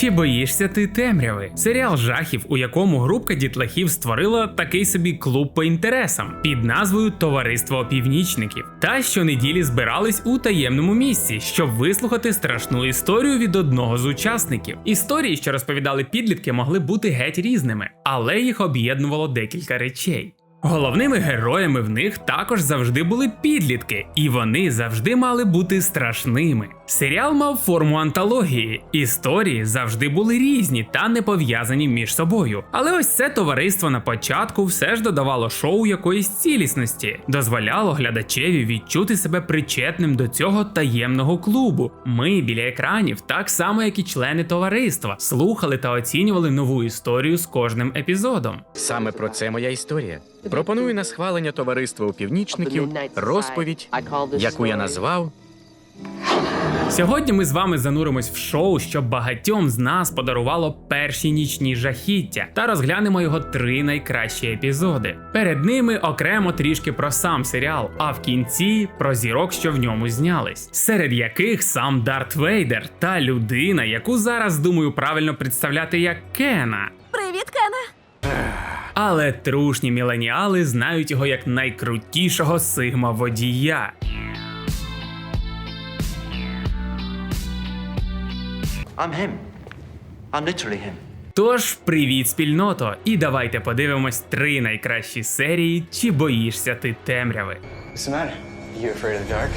Чи боїшся ти темряви? Серіал жахів, у якому групка дітлахів створила такий собі клуб по інтересам під назвою Товариство опівнічників. Та щонеділі збирались у таємному місці, щоб вислухати страшну історію від одного з учасників. Історії, що розповідали підлітки, могли бути геть різними, але їх об'єднувало декілька речей. Головними героями в них також завжди були підлітки, і вони завжди мали бути страшними. Серіал мав форму антології, історії завжди були різні та не пов'язані між собою. Але ось це товариство на початку все ж додавало шоу якоїсь цілісності, дозволяло глядачеві відчути себе причетним до цього таємного клубу. Ми біля екранів, так само як і члени товариства, слухали та оцінювали нову історію з кожним епізодом. Саме про це моя історія. Пропоную на схвалення товариства упівнічників розповідь, яку я назвав Сьогодні ми з вами зануримось в шоу, що багатьом з нас подарувало перші нічні жахіття, та розглянемо його три найкращі епізоди. Перед ними окремо трішки про сам серіал, а в кінці про зірок, що в ньому знялись, серед яких сам Дарт Вейдер та людина, яку зараз думаю правильно представляти як Кена. Привіт, Кене! Але трушні міленіали знають його як найкрутішого сигма водія. I'm him. I'm literally him. Тож, привіт, спільното! І давайте подивимось три найкращі серії Чи боїшся ти темряви. What's the matter? You afraid of the dark?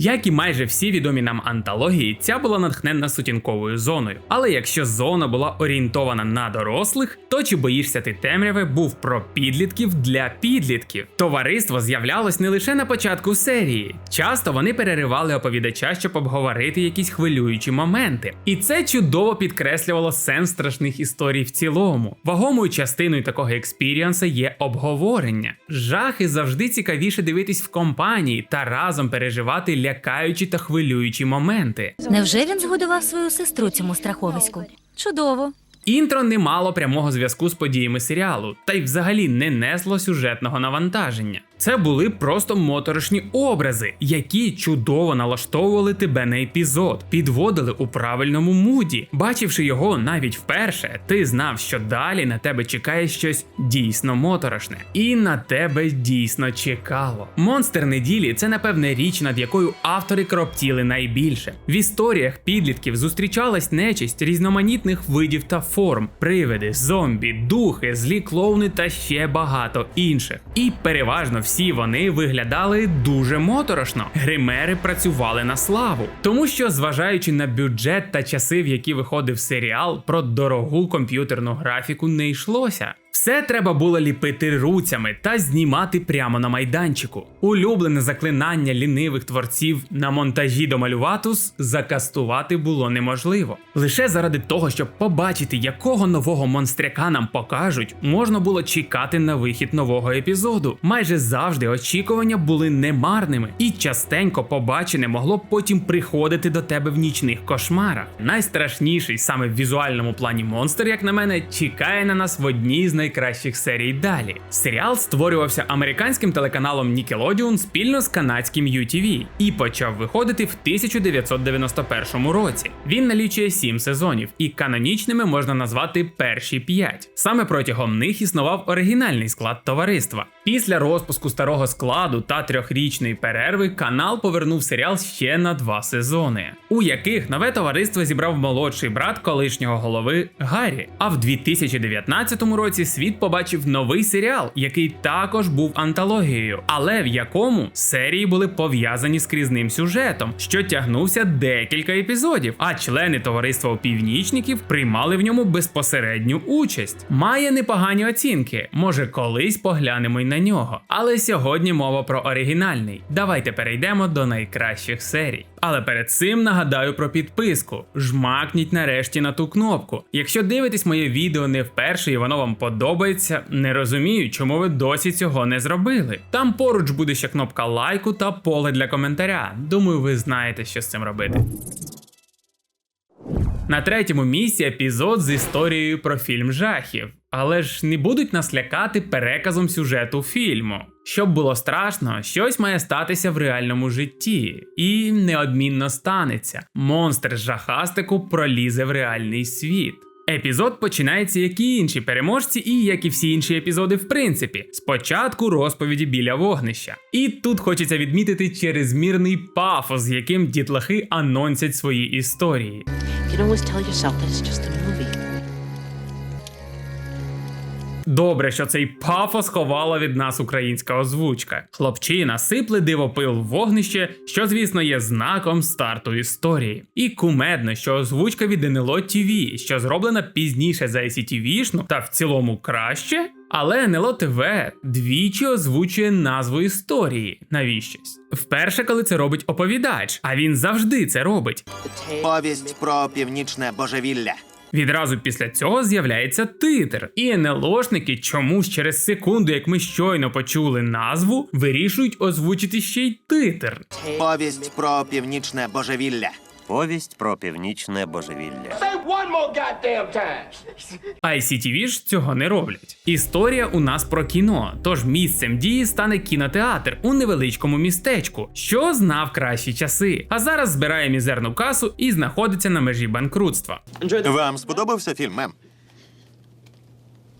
Як і майже всі відомі нам антології, ця була натхненна сутінковою зоною. Але якщо зона була орієнтована на дорослих, то чи боїшся ти темряви був про підлітків для підлітків. Товариство з'являлось не лише на початку серії. Часто вони переривали оповідача, щоб обговорити якісь хвилюючі моменти. І це чудово підкреслювало сенс страшних історій в цілому. Вагомою частиною такого експіріанса є обговорення. Жахи завжди цікавіше дивитись в компанії та разом переживати лякаючі та хвилюючі моменти. Невже він згодував свою сестру цьому страховиську? Чудово. Інтро не мало прямого зв'язку з подіями серіалу, та й взагалі не несло сюжетного навантаження. Це були просто моторошні образи, які чудово налаштовували тебе на епізод, підводили у правильному муді. Бачивши його навіть вперше, ти знав, що далі на тебе чекає щось дійсно моторошне, і на тебе дійсно чекало. Монстр неділі це напевне річ, над якою автори кроптіли найбільше. В історіях підлітків зустрічалась нечисть різноманітних видів та форм, привиди, зомбі, духи, злі клоуни та ще багато інших. І переважно всі вони виглядали дуже моторошно. Гримери працювали на славу, тому що, зважаючи на бюджет та часи, в які виходив серіал, про дорогу комп'ютерну графіку не йшлося. Все треба було ліпити руцями та знімати прямо на майданчику. Улюблене заклинання лінивих творців на монтажі до малюватус закастувати було неможливо. Лише заради того, щоб побачити, якого нового монстряка нам покажуть, можна було чекати на вихід нового епізоду. Майже завжди очікування були немарними, і частенько побачене могло потім приходити до тебе в нічних кошмарах. Найстрашніший саме в візуальному плані монстр, як на мене, чекає на нас в одній з найкращих серій далі. Серіал створювався американським телеканалом Nickelodeon спільно з канадським UTV і почав виходити в 1991 році. Він налічує 7 сезонів, і канонічними можна назвати перші 5. Саме протягом них існував оригінальний склад товариства. Після розпуску старого складу та трьохрічної перерви канал повернув серіал ще на два сезони, у яких нове товариство зібрав молодший брат колишнього голови Гаррі. А в 2019 році світ побачив новий серіал, який також був антологією, але в якому серії були пов'язані з крізним сюжетом, що тягнувся декілька епізодів. А члени товариства опівнічників приймали в ньому безпосередню участь. Має непогані оцінки. Може, колись поглянемо й на нього. Але сьогодні мова про оригінальний. Давайте перейдемо до найкращих серій. Але перед цим нагадаю про підписку. Жмакніть нарешті на ту кнопку. Якщо дивитесь моє відео не вперше і воно вам подобається, не розумію, чому ви досі цього не зробили. Там поруч буде ще кнопка лайку та поле для коментаря. Думаю, ви знаєте, що з цим робити. На третьому місці епізод з історією про фільм жахів. Але ж не будуть нас лякати переказом сюжету фільму. Щоб було страшно, щось має статися в реальному житті, і неодмінно станеться. Монстр жахастику пролізе в реальний світ. Епізод починається, як і інші переможці, і як і всі інші епізоди, в принципі. Спочатку розповіді біля вогнища. І тут хочеться відмітити черезмірний пафос, з яким дітлахи анонсять свої історії. You can tell that it's just a movie. Добре, що цей пафос ховала від нас українська озвучка. Хлопчина сипле дивопил в вогнище, що, звісно, є знаком старту історії. І кумедно, що озвучка від НЛО TV, що зроблена пізніше за ICTV-шну та в цілому краще. Але НЛО ТВ двічі озвучує назву історії. Навіщось? Вперше, коли це робить оповідач, а він завжди це робить. Повість про північне божевілля. Відразу після цього з'являється титр, і НЛОшники чомусь через секунду, як ми щойно почули назву, вирішують озвучити ще й титр. Повість про північне божевілля. Повість про північне божевілля. ICTV ж цього не роблять. Історія у нас про кіно, тож місцем дії стане кінотеатр у невеличкому містечку, що знав кращі часи, а зараз збирає мізерну касу і знаходиться на межі банкрутства. Вам сподобався фільм, мем?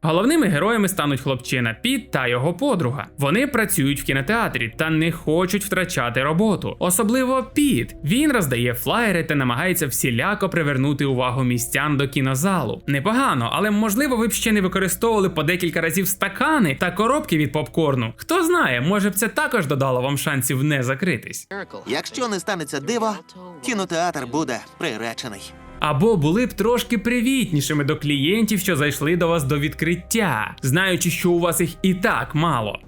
Головними героями стануть хлопчина Піт та його подруга. Вони працюють в кінотеатрі та не хочуть втрачати роботу. Особливо Піт. Він роздає флаєри та намагається всіляко привернути увагу містян до кінозалу. Непогано, але можливо ви б ще не використовували по декілька разів стакани та коробки від попкорну. Хто знає, може б це також додало вам шансів не закритись. Якщо не станеться диво, кінотеатр буде приречений. Або були б трошки привітнішими до клієнтів, що зайшли до вас до відкриття, знаючи, що у вас їх і так мало.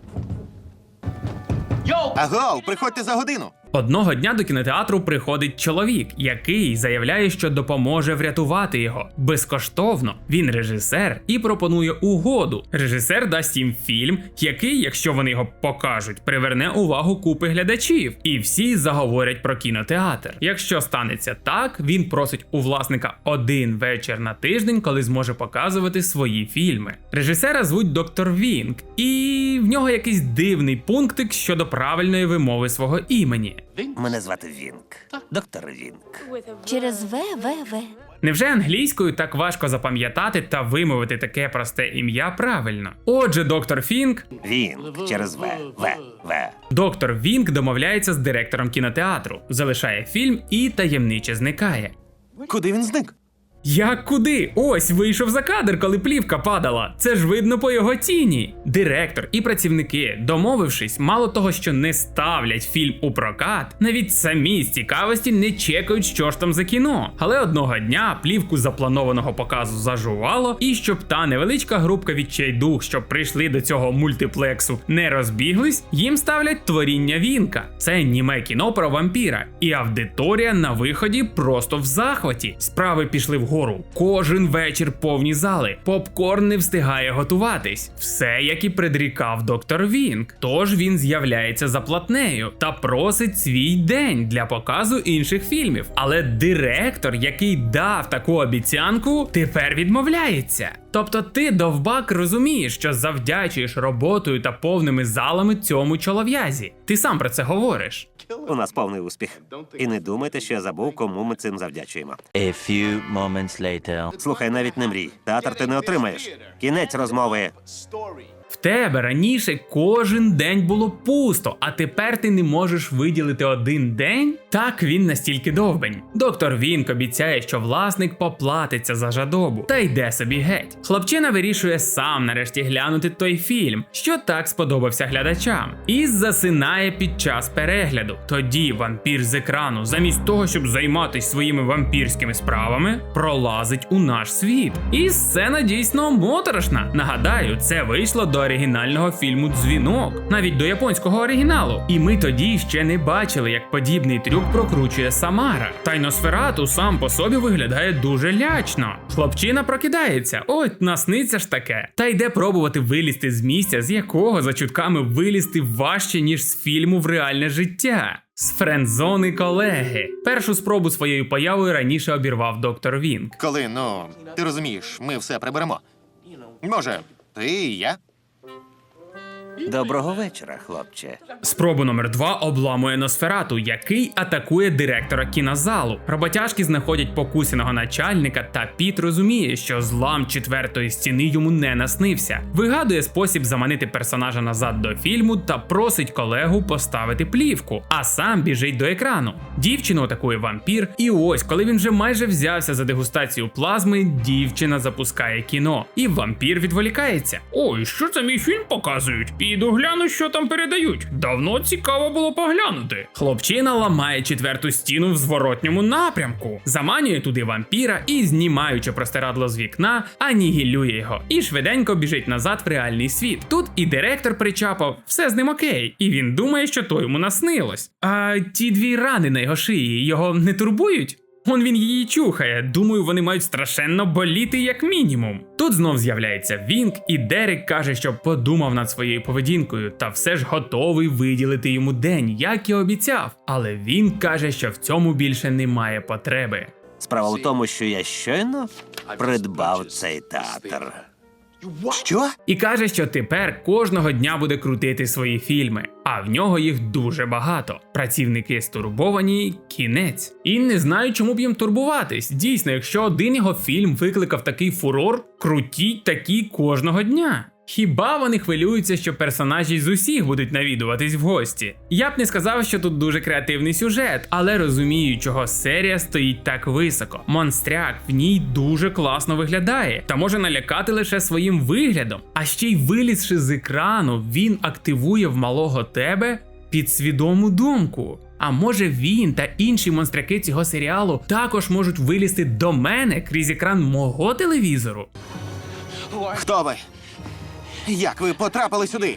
Агов, приходьте за годину. Одного дня до кінотеатру приходить чоловік, який заявляє, що допоможе врятувати його безкоштовно. Він режисер і пропонує угоду. Режисер дасть їм фільм, який, якщо вони його покажуть, приверне увагу купи глядачів, і всі заговорять про кінотеатр. Якщо станеться так, він просить у власника один вечір на тиждень, коли зможе показувати свої фільми. Режисера звуть доктор Вінк, і в нього якийсь дивний пунктик щодо правильної вимови свого імені. Мене звати Вінк. Доктор Вінк. Через В, В, В. Невже англійською так важко запам'ятати та вимовити таке просте ім'я правильно? Отже, доктор Фінк, Вінк через В. В. В. доктор Вінк домовляється з директором кінотеатру, залишає фільм і таємниче зникає. Куди він зник? Як куди? Ось вийшов за кадр, коли плівка падала. Це ж видно по його тіні. Директор і працівники, домовившись, мало того, що не ставлять фільм у прокат, навіть самі з цікавості не чекають, що ж там за кіно. Але одного дня плівку запланованого показу зажувало, і щоб та невеличка групка відчайдух, що прийшли до цього мультиплексу, не розбіглись, їм ставлять творіння Вінка. Це німе кіно про вампіра, і аудиторія на виході просто в захваті. Справи пішли вгору. Кожен вечір повні зали. Попкорн не встигає готуватись. Все, як і предрікав доктор Вінк. Тож він з'являється за платнею та просить свій день для показу інших фільмів. Але директор, який дав таку обіцянку, тепер відмовляється. Тобто ти, довбак, розумієш, що завдячуєш роботою та повними залами цьому чолов'язі. Ти сам про це говориш. У нас повний успіх. І не думайте, що я забув, кому ми цим завдячуємо. A few moments later. Слухай, навіть не мрій. Театр ти не отримаєш. Кінець розмови. В тебе раніше кожен день було пусто, а тепер ти не можеш виділити один день? Так він настільки довбень. Доктор Вінк обіцяє, що власник поплатиться за жадобу та йде собі геть. Хлопчина вирішує сам нарешті глянути той фільм, що так сподобався глядачам, і засинає під час перегляду. Тоді вампір з екрану, замість того, щоб займатися своїми вампірськими справами, пролазить у наш світ. І сцена дійсно моторошна. Нагадаю, це вийшло до оригінального фільму Дзвінок, навіть до японського оригіналу. І ми тоді ще не бачили, як подібний трюк прокручує Самара. Тайносферату сам по собі виглядає дуже лячно. Хлопчина прокидається, ой, насниться ж таке. Та йде пробувати вилізти з місця, з якого за чутками вилізти важче, ніж з фільму в реальне життя. З френдзони колеги. Першу спробу своєю появою раніше обірвав доктор Вінк. Коли, ну, ти розумієш, ми все приберемо. Може, ти і я? Доброго вечора, хлопче. Спробу номер два обламує Носферату, який атакує директора кінозалу. Роботяжки знаходять покусаного начальника, та Піт розуміє, що злам четвертої стіни йому не наснився. Вигадує спосіб заманити персонажа назад до фільму та просить колегу поставити плівку, а сам біжить до екрану. Дівчину атакує вампір, і ось, коли він вже майже взявся за дегустацію плазми, дівчина запускає кіно, і вампір відволікається. Ой, що це мій фільм показують? Піду гляну, що там передають. Давно цікаво було поглянути. Хлопчина ламає четверту стіну в зворотньому напрямку, заманює туди вампіра і, знімаючи простирадло з вікна, анігілює його і швиденько біжить назад в реальний світ. Тут і директор причапав, все з ним окей, і він думає, що то йому наснилось. А ті дві рани на його шиї його не турбують? Он він її чухає. Думаю, вони мають страшенно боліти як мінімум. Тут знов з'являється Вінк, і Дерек каже, що подумав над своєю поведінкою, та все ж готовий виділити йому день, як і обіцяв. Але він каже, що в цьому більше немає потреби. Справа в тому, що я щойно придбав цей театр. Що? І каже, що тепер кожного дня буде крутити свої фільми, а в нього їх дуже багато. Працівники стурбовані, кінець. І не знаю, чому б їм турбуватись. Дійсно, якщо один його фільм викликав такий фурор, крутіть такі кожного дня. Хіба вони хвилюються, що персонажі з усіх будуть навідуватись в гості? Я б не сказав, що тут дуже креативний сюжет, але розумію, чого серія стоїть так високо. Монстряк в ній дуже класно виглядає та може налякати лише своїм виглядом. А ще й вилізши з екрану, він активує в малого тебе підсвідому думку. А може він та інші монстряки цього серіалу також можуть вилізти до мене крізь екран мого телевізору? Хто ви? Як ви потрапили сюди?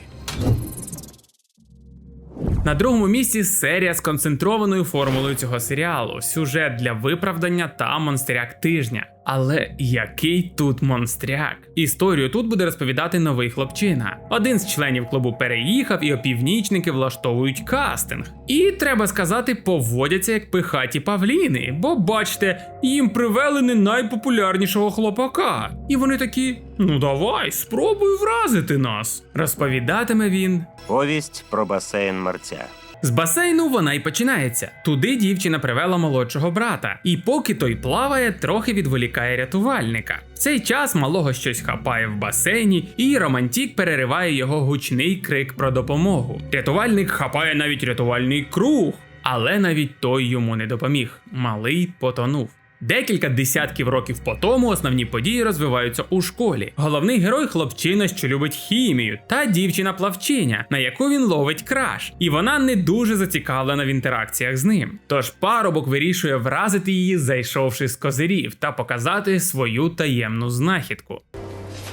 На другому місці серія з концентрованою формулою цього серіалу, сюжет для виправдання та монстряк тижня. Але який тут монстряк? Історію тут буде розповідати новий хлопчина. Один з членів клубу переїхав, і опівнічники влаштовують кастинг. І треба сказати, поводяться як пихаті павліни, бо бачите, їм привели не найпопулярнішого хлопака. І вони такі: ну давай, спробуй вразити нас. Розповідатиме він Повість про басейн мерця. З басейну вона й починається. Туди дівчина привела молодшого брата, і поки той плаває, трохи відволікає рятувальника. В цей час малого щось хапає в басейні, і романтік перериває його гучний крик про допомогу. Рятувальник хапає навіть рятувальний круг, але навіть той йому не допоміг. Малий потонув. Декілька десятків років по тому основні події розвиваються у школі. Головний герой хлопчина, що любить хімію, та дівчина-плавчиня, на яку він ловить краш, і вона не дуже зацікавлена в інтеракціях з ним. Тож парубок вирішує вразити її, зайшовши з козирів, та показати свою таємну знахідку.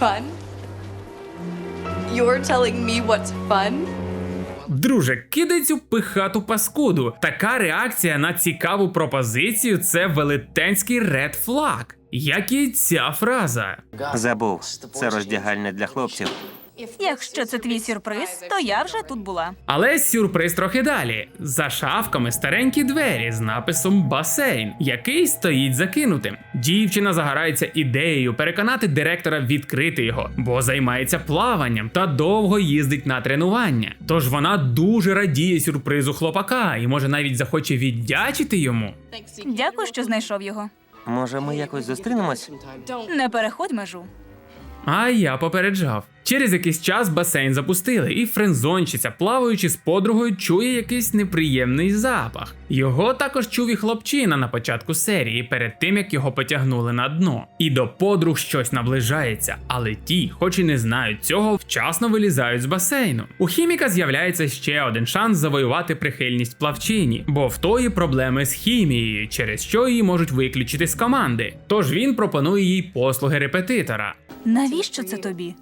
Fun? You're telling me what's fun? Друже, кидай цю пихату паскуду. Така реакція на цікаву пропозицію це велетенський ред флаг. Як і ця фраза. Забув, це роздягальня для хлопців. Якщо це твій сюрприз, то я вже тут була. Але сюрприз трохи далі. За шафками старенькі двері з написом басейн, який стоїть закинутим. Дівчина загорається ідеєю переконати директора відкрити його, бо займається плаванням та довго їздить на тренування. Тож вона дуже радіє сюрпризу хлопака і може навіть захоче віддячити йому. Дякую, що знайшов його. Може, ми якось зустрінемось? Не переходь межу. А я попереджав. Через якийсь час басейн запустили, і френдзонщиця, плаваючи з подругою, чує якийсь неприємний запах. Його також чув і хлопчина на початку серії, перед тим як його потягнули на дно. І до подруг щось наближається, але ті, хоч і не знають цього, вчасно вилізають з басейну. У хіміка з'являється ще один шанс завоювати прихильність плавчині, бо в тої проблеми з хімією, через що її можуть виключити з команди. Тож він пропонує їй послуги репетитора. Навіщо це тобі?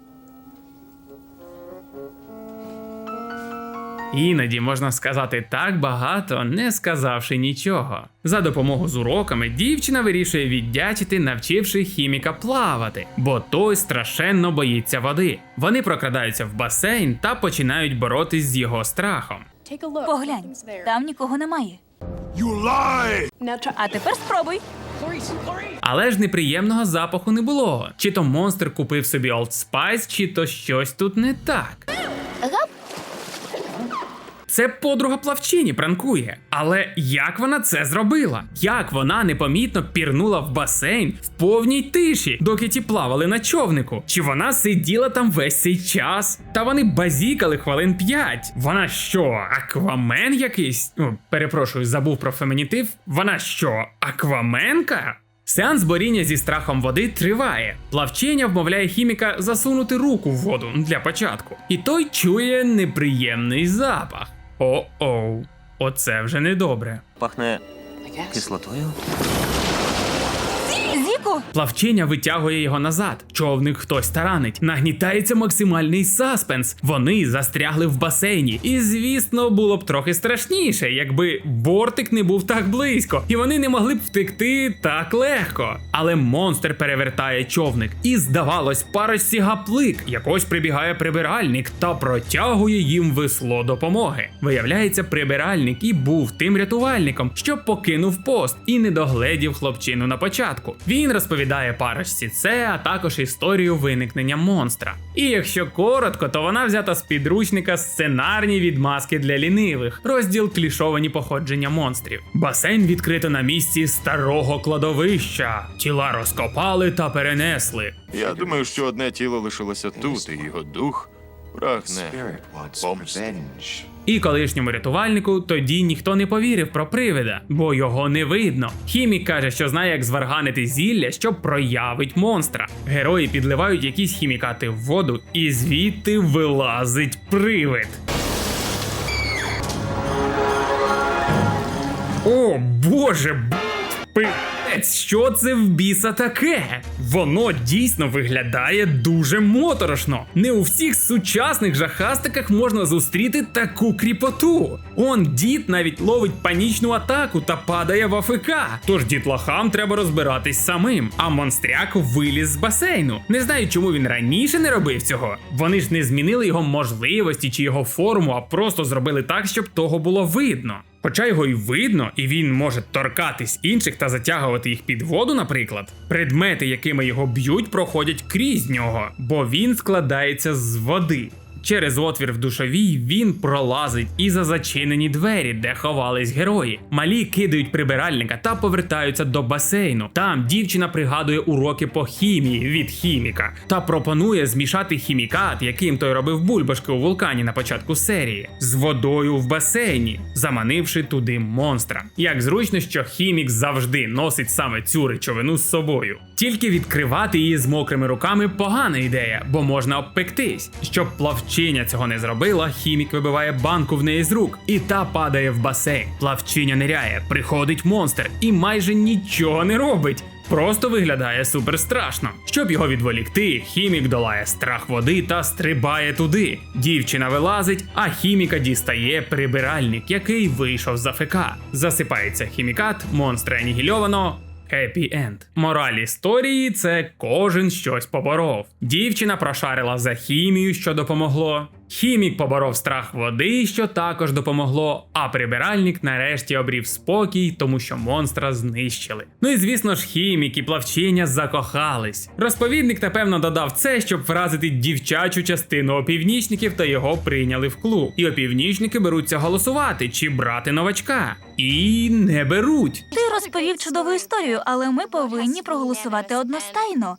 Іноді можна сказати так багато, не сказавши нічого. За допомогу з уроками дівчина вирішує віддячити, навчивши хіміка плавати, бо той страшенно боїться води. Вони прокрадаються в басейн та починають боротись з його страхом. Поглянь, там нікого немає. А тепер спробуй. Але ж неприємного запаху не було. Чи то монстр купив собі Old Spice, чи то щось тут не так. Це подруга плавчині пранкує. Але як вона це зробила? Як вона непомітно пірнула в басейн в повній тиші, доки ті плавали на човнику? Чи вона сиділа там весь цей час? Та вони базікали хвилин п'ять. Вона що, аквамен якийсь? О, перепрошую, забув про фемінітив. Вона що, акваменка? Сеанс боріння зі страхом води триває. Плавчиня вмовляє хіміка засунути руку в воду для початку. І той чує неприємний запах. О-оу, оце вже недобре. Пахне кислотою. Зіку, Плавчиня витягує його назад. Човник хтось таранить. Нагнітається максимальний саспенс. Вони застрягли в басейні. І звісно, було б трохи страшніше, якби бортик не був так близько, і вони не могли б втекти так легко. Але монстр перевертає човник, і здавалось, парочці гаплик. Якось прибігає прибиральник та протягує їм весло допомоги. Виявляється, прибиральник і був тим рятувальником, що покинув пост і не догледів хлопчину на початку. Він розповідає парочці це, а також історію виникнення монстра. І якщо коротко, то вона взята з підручника сценарні відмазки для лінивих, розділ клішовані походження монстрів. Басейн відкрито на місці старого кладовища. Тіла розкопали та перенесли. Я думаю, що одне тіло лишилося тут, і його дух прагне помсти. І колишньому рятувальнику тоді ніхто не повірив про привида, бо його не видно. Хімік каже, що знає, як зварганити зілля, що проявить монстра. Герої підливають якісь хімікати в воду, і звідти вилазить привид. О боже, б... пи***ець, що це в біса таке? Воно дійсно виглядає дуже моторошно. Не у всіх сучасних жахастиках можна зустріти таку кріпоту. Он дід навіть ловить панічну атаку та падає в АФК. Тож дітлахам треба розбиратись самим. А монстряк виліз з басейну. Не знаю, чому він раніше не робив цього. Вони ж не змінили його можливості чи його форму, а просто зробили так, щоб того було видно. Хоча його й видно, і він може торкатись інших та затягувати їх під воду, наприклад. Предмети, якими його б'ють, проходять крізь нього, бо він складається з води. Через отвір в душовій він пролазить і за зачинені двері, де ховались герої. Малі кидають прибиральника та повертаються до басейну. Там дівчина пригадує уроки по хімії від хіміка та пропонує змішати хімікат, яким той робив бульбашки у вулкані на початку серії, з водою в басейні, заманивши туди монстра. Як зручно, що хімік завжди носить саме цю речовину з собою. Тільки відкривати її з мокрими руками погана ідея, бо можна обпектись. Щоб плавчиня цього не зробила, хімік вибиває банку в неї з рук, і та падає в басейн. Плавчиня ниряє, приходить монстр і майже нічого не робить. Просто виглядає супер страшно. Щоб його відволікти, хімік долає страх води та стрибає туди. Дівчина вилазить, а хіміка дістає прибиральник, який вийшов з АФК. Засипається хімікат, монстра анігільовано. Хеппі енд. Мораль історії це кожен щось поборов. Дівчина прошарила за хімію, що допомогло. Хімік поборов страх води, що також допомогло. А прибиральник нарешті обрів спокій, тому що монстра знищили. Ну і звісно ж, хімік і плавчиня закохались. Розповідник напевно додав це, щоб вразити дівчачу частину опівнічників та його прийняли в клуб. І опівнічники беруться голосувати чи брати новачка. І не беруть. ти розповів чудову історію, але ми повинні проголосувати одностайно.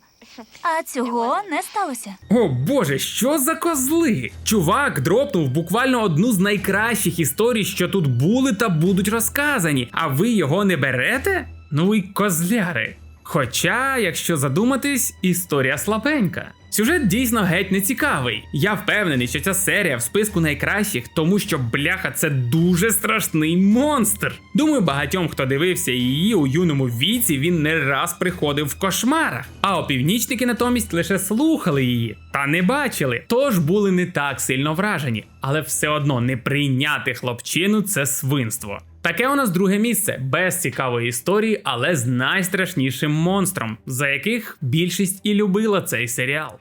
А цього не сталося. О боже, що за козли? Чувак дропнув буквально одну з найкращих історій, що тут були та будуть розказані, а ви його не берете? Ну і козляри. Хоча, якщо задуматись, історія слабенька. Сюжет дійсно геть не цікавий. Я впевнений, що ця серія в списку найкращих, тому що бляха це дуже страшний монстр. Думаю, багатьом, хто дивився її у юному віці, він не раз приходив в кошмарах. А опівнічники натомість лише слухали її та не бачили, тож були не так сильно вражені. Але все одно не прийняти хлопчину це свинство. Таке у нас друге місце без цікавої історії, але з найстрашнішим монстром, за яких більшість і любила цей серіал.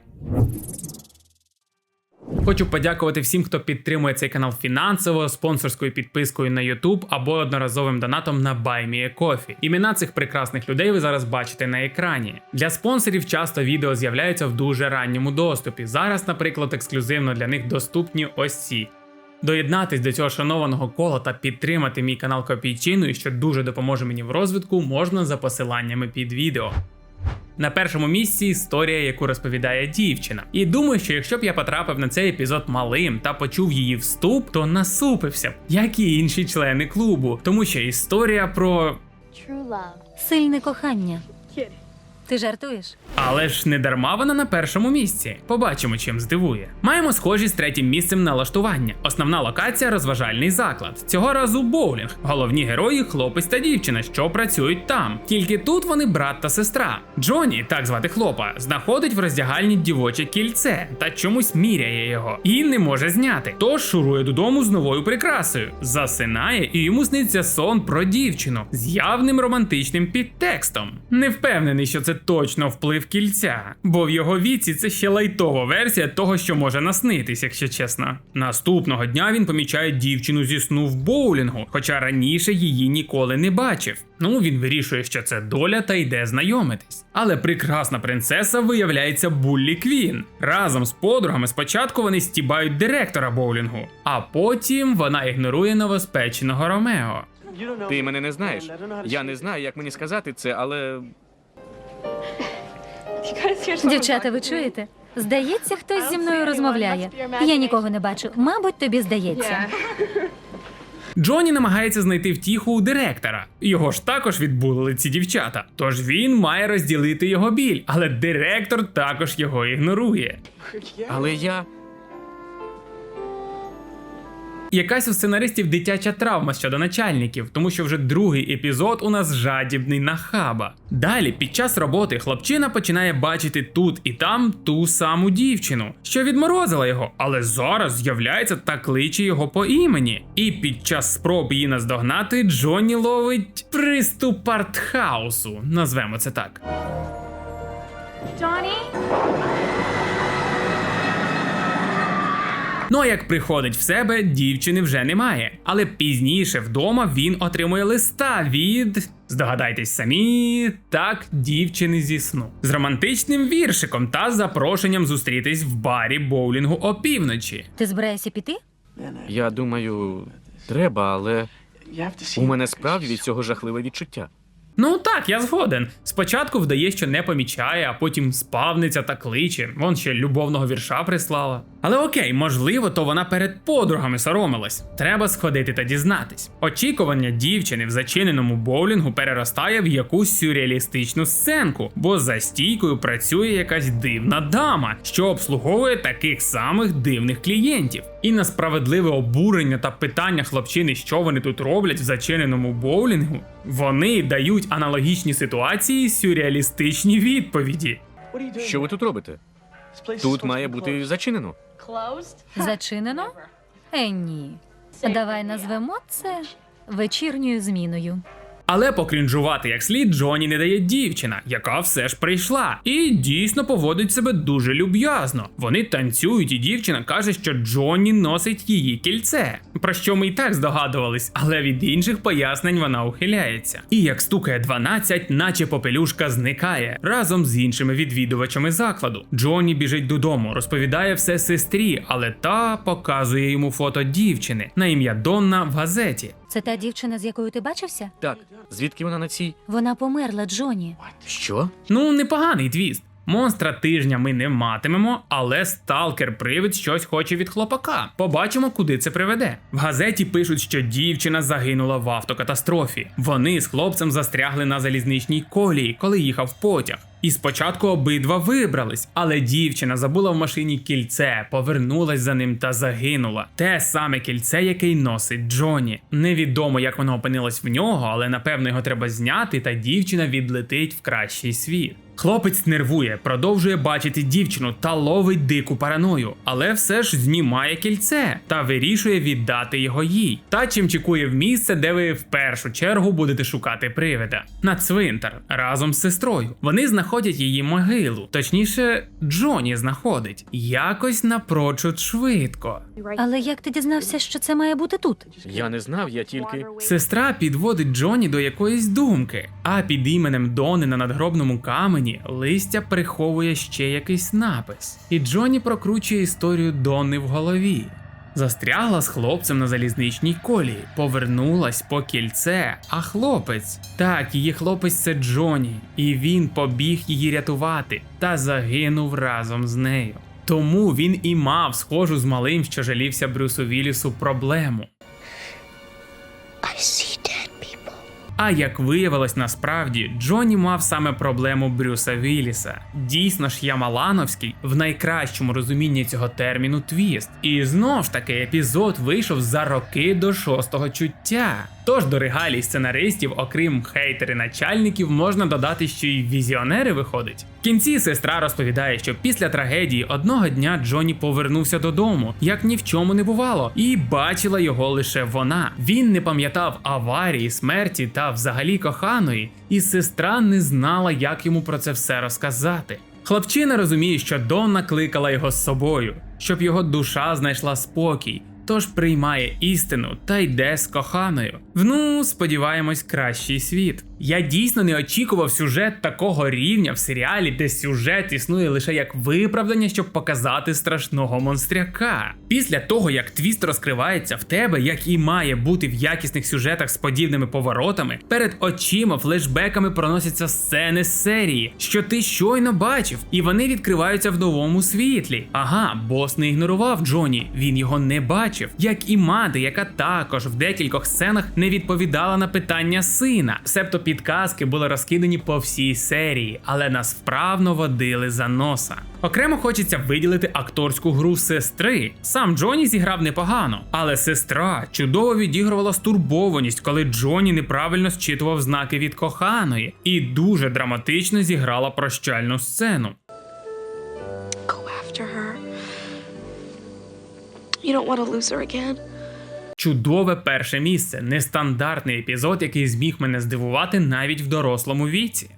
хочу подякувати всім, хто підтримує цей канал фінансово, спонсорською підпискою на YouTube або одноразовим донатом на BuyMeACoffee. Імена цих прекрасних людей ви зараз бачите на екрані. Для спонсорів часто відео з'являються в дуже ранньому доступі. Зараз, наприклад, ексклюзивно для них доступні ось ці. Доєднатись до цього шанованого кола та підтримати мій канал копійчиною, що дуже допоможе мені в розвитку, можна за посиланнями під відео. На першому місці історія, яку розповідає дівчина. І думаю, що якщо б я потрапив на цей епізод малим та почув її вступ, то насупився б, як і інші члени клубу, тому що історія про. Сильне кохання. Ти жартуєш? Але ж не дарма вона на першому місці. Побачимо, чим здивує. Маємо схожість з третім місцем налаштування. Основна локація розважальний заклад. Цього разу боулінг. Головні герої хлопець та дівчина, що працюють там. Тільки тут вони брат та сестра. Джоні, так звати хлопа, знаходить в роздягальні дівоче кільце та чомусь міряє його і не може зняти. Тож шурує додому з новою прикрасою, засинає і йому сниться сон про дівчину з явним романтичним підтекстом. Не впевнений, що це точно вплив кільця, бо в його віці це ще лайтова версія того, що може наснитись, якщо чесно. Наступного дня він помічає дівчину зі сну в боулінгу, хоча раніше її ніколи не бачив. Ну він вирішує, що це доля та йде знайомитись. Але прекрасна принцеса виявляється Буллі Квін. Разом з подругами спочатку вони стібають директора боулінгу, а потім вона ігнорує новоспеченого Ромео. Ти мене не знаєш. Я не знаю, як мені сказати це, але Дівчата, ви чуєте? Здається, хтось зі мною розмовляє. Я нікого не бачу. Мабуть, тобі здається. Джоні намагається знайти втіху у директора. Його ж також відбулили ці дівчата. Тож він має розділити його біль, але директор також його ігнорує. але я. Якась у сценаристів дитяча травма щодо начальників, тому що вже другий епізод у нас жадібний нахаба. Далі, під час роботи, хлопчина починає бачити тут і там ту саму дівчину, що відморозила його, але зараз з'являється та кличе його по імені. І під час спроб її наздогнати Джонні ловить приступ артхаусу, назвемо це так. Ну а як приходить в себе, дівчини вже немає. Але пізніше вдома він отримує листа від. Здогадайтесь самі, так, дівчини зі сну. З романтичним віршиком та запрошенням зустрітись в барі боулінгу опівночі. Ти збираєшся піти? Я думаю, треба, але у мене справді від цього жахливе відчуття. Ну так, я згоден. Спочатку вдає, що не помічає, а потім спавниться та кличе. Вон ще любовного вірша прислала. Але окей, можливо, то вона перед подругами соромилась. Треба сходити та дізнатись. Очікування дівчини в зачиненому боулінгу переростає в якусь сюрреалістичну сценку, бо за стійкою працює якась дивна дама, що обслуговує таких самих дивних клієнтів. І на справедливе обурення та питання хлопчини, що вони тут роблять в зачиненому боулінгу, вони дають аналогічні ситуації сюрреалістичні відповіді. Що ви тут робите? Тут має бути зачинено. Зачинено? Е, ні. Давай назвемо це вечірньою зміною. Але покрінжувати як слід Джоні не дає дівчина, яка все ж прийшла, і дійсно поводить себе дуже люб'язно. Вони танцюють, і дівчина каже, що Джоні носить її кільце. Про що ми і так здогадувались, але від інших пояснень вона ухиляється. І як стукає 12, наче попелюшка зникає разом з іншими відвідувачами закладу. Джоні біжить додому, розповідає все сестрі, але та показує йому фото дівчини на ім'я Донна в газеті. Це та дівчина, з якою ти бачився? Так, звідки вона на цій? Вона померла, Джоні. Що? Ну, непоганий твіст. Монстра тижня ми не матимемо, але сталкер-привид щось хоче від хлопака. Побачимо, куди це приведе. В газеті пишуть, що дівчина загинула в автокатастрофі. Вони з хлопцем застрягли на залізничній колії, коли їхав потяг. І спочатку обидва вибрались, але дівчина забула в машині кільце, повернулась за ним та загинула. Те саме кільце, яке й носить Джоні. Невідомо, як воно опинилось в нього, але напевно його треба зняти, та дівчина відлетить в кращий світ. Хлопець нервує, продовжує бачити дівчину та ловить дику параною, але все ж знімає кільце та вирішує віддати його їй. Та чим чекує в місце, де ви в першу чергу будете шукати привида на цвинтар разом з сестрою. Вони знаходять її могилу, точніше, Джоні знаходить якось напрочуд швидко. Але як ти дізнався, що це має бути тут? Я не знав, я тільки. Сестра підводить Джоні до якоїсь думки, а під іменем Дони на надгробному камені листя приховує ще якийсь напис. І Джоні прокручує історію Дони в голові. Застрягла з хлопцем на залізничній колії, повернулась по кільце, а хлопець. Так, її хлопець це Джоні, і він побіг її рятувати та загинув разом з нею. Тому він і мав схожу з малим, що жалівся Брюсу Віллісу, проблему. А як виявилось насправді, Джонні мав саме проблему Брюса Вілліса. Дійсно ж Ямалановський в найкращому розумінні цього терміну твіст. І знов ж таки епізод вийшов за роки до шостого чуття. Тож до регалій сценаристів, окрім хейтери начальників, можна додати, що й візіонери виходить. В кінці сестра розповідає, що після трагедії одного дня Джонні повернувся додому, як ні в чому не бувало, і бачила його лише вона. Він не пам'ятав аварії, смерті та взагалі коханої, і сестра не знала, як йому про це все розказати. Хлопчина розуміє, що Донна кликала його з собою, щоб його душа знайшла спокій. Тож приймає істину та йде з коханою. Ну, сподіваємось, кращий світ. Я дійсно не очікував сюжет такого рівня в серіалі, де сюжет існує лише як виправдання, щоб показати страшного монстряка. Після того, як твіст розкривається в тебе, як і має бути в якісних сюжетах з подібними поворотами, перед очима флешбеками проносяться сцени з серії, що ти щойно бачив, і вони відкриваються в новому світлі. Ага, бос не ігнорував Джоні, він його не бачив, як і мати, яка також в декількох сценах не відповідала на питання сина. Себто підказки були розкидані по всій серії, але нас вправно водили за носа. Окремо хочеться виділити акторську гру сестри. Сам Джоні зіграв непогано, але сестра чудово відігрувала стурбованість, коли Джоні неправильно зчитував знаки від коханої, і дуже драматично зіграла прощальну сцену. You don't want to lose her again. Чудове перше місце, нестандартний епізод, який зміг мене здивувати навіть в дорослому віці.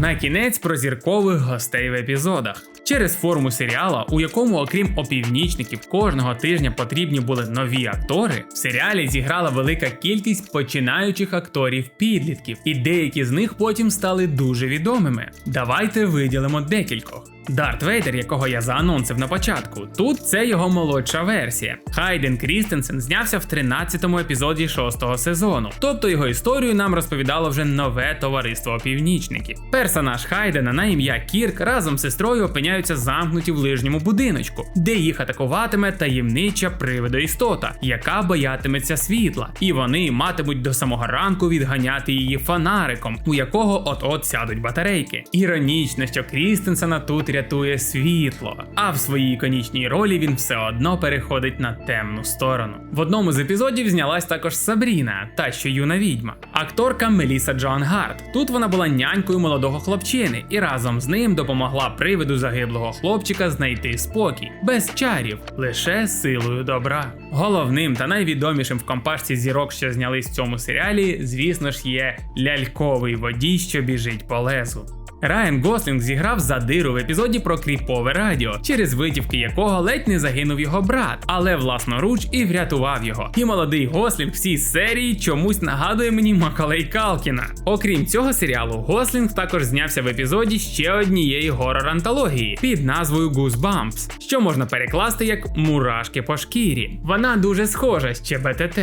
На кінець про зіркових гостей в епізодах. Через форму серіала, у якому, окрім опівнічників, кожного тижня потрібні були нові актори, в серіалі зіграла велика кількість починаючих акторів-підлітків, і деякі з них потім стали дуже відомими. Давайте виділимо декількох. Дарт Вейдер, якого я заанонсив на початку, тут це його молодша версія. Хайден Крістенсен знявся в 13-му епізоді 6-го сезону, тобто його історію нам розповідало вже нове товариство опівнічників. Персонаж Хайдена на ім'я Кірк разом з сестрою опиняються замкнуті в лижньому будиночку, де їх атакуватиме таємнича привидоістота, яка боятиметься світла, і вони матимуть до самого ранку відганяти її фонариком, у якого от-от сядуть батарейки. Іронічно, що Крістенсена тут рятує світло, а в своїй іконічній ролі він все одно переходить на темну сторону. В одному з епізодів знялась також Сабріна, та що юна відьма, акторка Меліса Джоан Гарт. Тут вона була нянькою молодого хлопчини і разом з ним допомогла привиду загиблого хлопчика знайти спокій, без чарів, лише силою добра. Головним та найвідомішим в компашці зірок, що знялись в цьому серіалі, звісно ж, є ляльковий водій, що біжить по лезу. Райан Гослінг зіграв задиру в епізоді про кріпове радіо, через витівки якого ледь не загинув його брат, але власноруч і врятував його. І молодий Гослінг в цій серії чомусь нагадує мені Макалей Калкіна. Окрім цього серіалу, Гослінг також знявся в епізоді ще однієї горор-антології під назвою Goosebumps, що можна перекласти як мурашки по шкірі. Вона дуже схожа з ЧБТТ.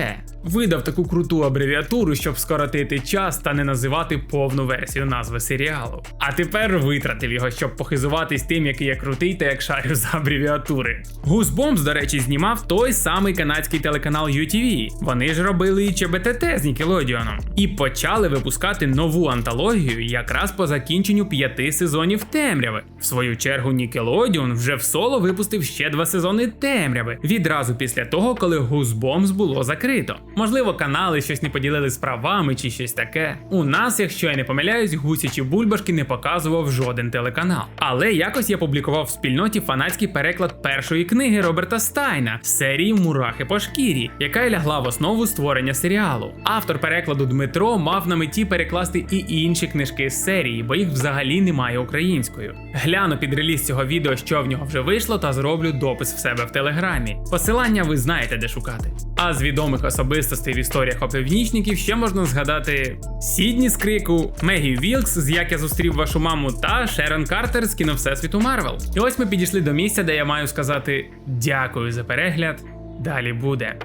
Видав таку круту абревіатуру, щоб скоротити час та не називати повну версію назви серіалу. А тепер витратив його, щоб похизуватись тим, який я крутий та як шарю за абревіатури. Goosebumps, до речі, знімав той самий канадський телеканал UTV. Вони ж робили і ЧБТТ з Нікелодіоном. І почали випускати нову антологію якраз по закінченню п'яти сезонів темряви. В свою чергу, Нікелодіон вже в соло випустив ще два сезони темряви відразу після того, коли Goosebumps було закрито. Можливо, канали щось не поділили з правами чи щось таке. У нас, якщо я не помиляюсь, гусі чи бульбашки не показував жоден телеканал. Але якось я публікував в спільноті фанатський переклад першої книги Роберта Стайна серії Мурахи по шкірі, яка й лягла в основу створення серіалу. Автор перекладу Дмитро мав на меті перекласти і інші книжки з серії, бо їх взагалі немає українською. Гляну під реліз цього відео, що в нього вже вийшло, та зроблю допис в себе в телеграмі. Посилання ви знаєте, де шукати. А з відомих особистостей в історіях опівнічників ще можна згадати Сідні з крику, Мегі Вілкс з Як я зустрів вашу маму та Шерон Картер з кіно Всесвіту Марвел. І ось ми підійшли до місця, де я маю сказати дякую за перегляд. Далі буде.